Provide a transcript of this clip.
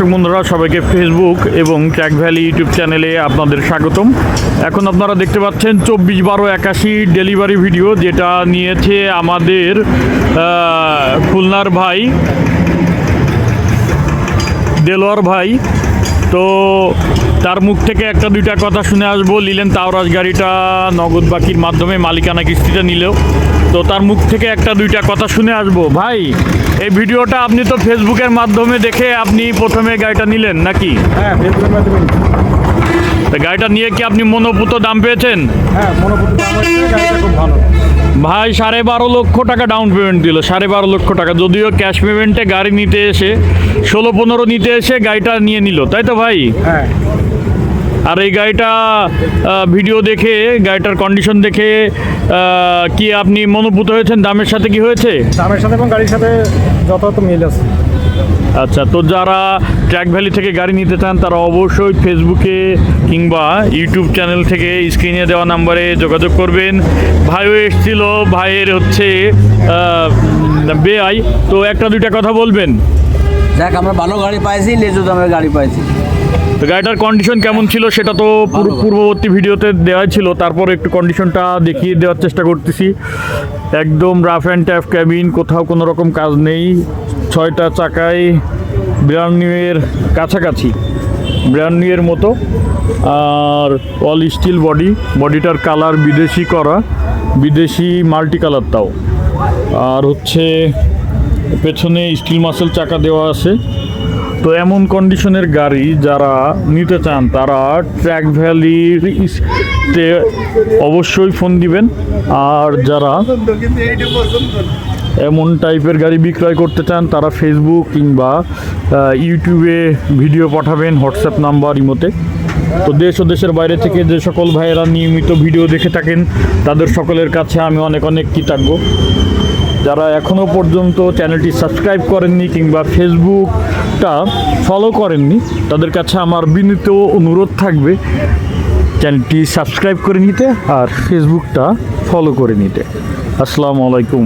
দর্শক বন্ধুরা, সবাইকে ফেসবুক এবং ট্র্যাক ভ্যালি ইউটিউব চ্যানেলে আপনাদের স্বাগতম। এখন আপনারা দেখতে পাচ্ছেন চব্বিশ বারো একাশি ডেলিভারি ভিডিও যেটা নিয়েছে আমাদের খুলনার ভাই, দেলোয়ার ভাই। তো তার মুখ থেকে একটা দুইটা কথা শুনে আসব। নিলেন তাওরাজ গাড়িটা নগদ বাকির মাধ্যমে মালিকানা কিস্তিটা নিলেও। তো তার মুখ থেকে একটা দুইটা কথা শুনে আসব। ভাই, এই ভিডিওটা আপনি তো ফেসবুকের মাধ্যমে দেখে আপনি প্রথমে গাড়িটা নিলেন নাকি? হ্যাঁ ফেসবুকের মাধ্যমে গাড়িটা নিয়ে কি আপনি মনোপুত দাম পেয়েছেন? হ্যাঁ মনোপুত দাম হচ্ছে গাড়িটা খুব ভালো। ভাই সাড়ে বারো লক্ষ টাকা ডাউন পেমেন্ট দিল সাড়ে বারো লক্ষ টাকা। যদিও ক্যাশ পেমেন্টে গাড়ি নিতে এসে ষোলো পনেরো নিতে এসে গাড়িটা নিয়ে নিল তাই তো ভাই? হ্যাঁ। আর এই গাড়িটা ভিডিও দেখে গাড়িটার কন্ডিশন দেখে কি আপনি মনোভূত হয়েছেন? দামের সাথে কি হয়েছে? দামের সাথে এবং গাড়ির সাথে যথাযথ মিল আছে। আচ্ছা তো যারা ট্র্যাক ভ্যালি থেকে গাড়ি নিতে চান তারা অবশ্যই ফেসবুকে কিংবা ইউটিউব চ্যানেল থেকে স্ক্রিনে দেওয়া নাম্বারে যোগাযোগ করবেন। ভাইও এসেছিল ভাইয়ের হচ্ছে বেআই। তো একটা দুইটা কথা বলবেন? দেখ আমরা ভালো গাড়ি পাইছি লেজু দামের গাড়ি পাইছি। তো গাড়িটার কন্ডিশন কেমন ছিল সেটা তো পুরো পূর্ববর্তী ভিডিওতে দেওয়া ছিল। তারপর একটু কন্ডিশনটা দেখিয়ে দেওয়ার চেষ্টা করতেছি। একদম রাফ অ্যান্ড ট্যাফ ক্যাবিন কোথাও কোনো রকম কাজ নেই। ছয়টা চাকায় ব্র্যান্ড নিউয়ের কাছাকাছি ব্র্যান্ড নিউয়ের মতো, আর অল স্টিল বডি বডিটার কালার বিদেশি করা, বিদেশি মাল্টি কালার তাও। আর হচ্ছে পেছনে স্টিল মাসেল চাকা দেওয়া আছে। তো এমন কন্ডিশনের গাড়ি যারা নিতে চান, তারা ট্র্যাক ভ্যালির অবশ্যই ফোন দিবেন। আর যারা এমন টাইপের গাড়ি বিক্রয় করতে চান, তারা ফেসবুক কিংবা ইউটিউবে ভিডিও পাঠাবেন হোয়াটসঅ্যাপ নাম্বার ইমোতে তো দেশ ও দেশের বাইরে থেকে যে সকল ভাইয়েরা নিয়মিত ভিডিও দেখে থাকেন, তাদের সকলের কাছে আমি অনেক অনেক কৃতজ্ঞ। যারা এখনও পর্যন্ত চ্যানেলটি সাবস্ক্রাইব করেননি কিংবা ফেসবুকটা ফলো করেননি, তাদের কাছে আমার বিনীত অনুরোধ থাকবে চ্যানেলটি সাবস্ক্রাইব করে নিতে আর ফেসবুকটা ফলো করে নিতে। আসসালামু আলাইকুম।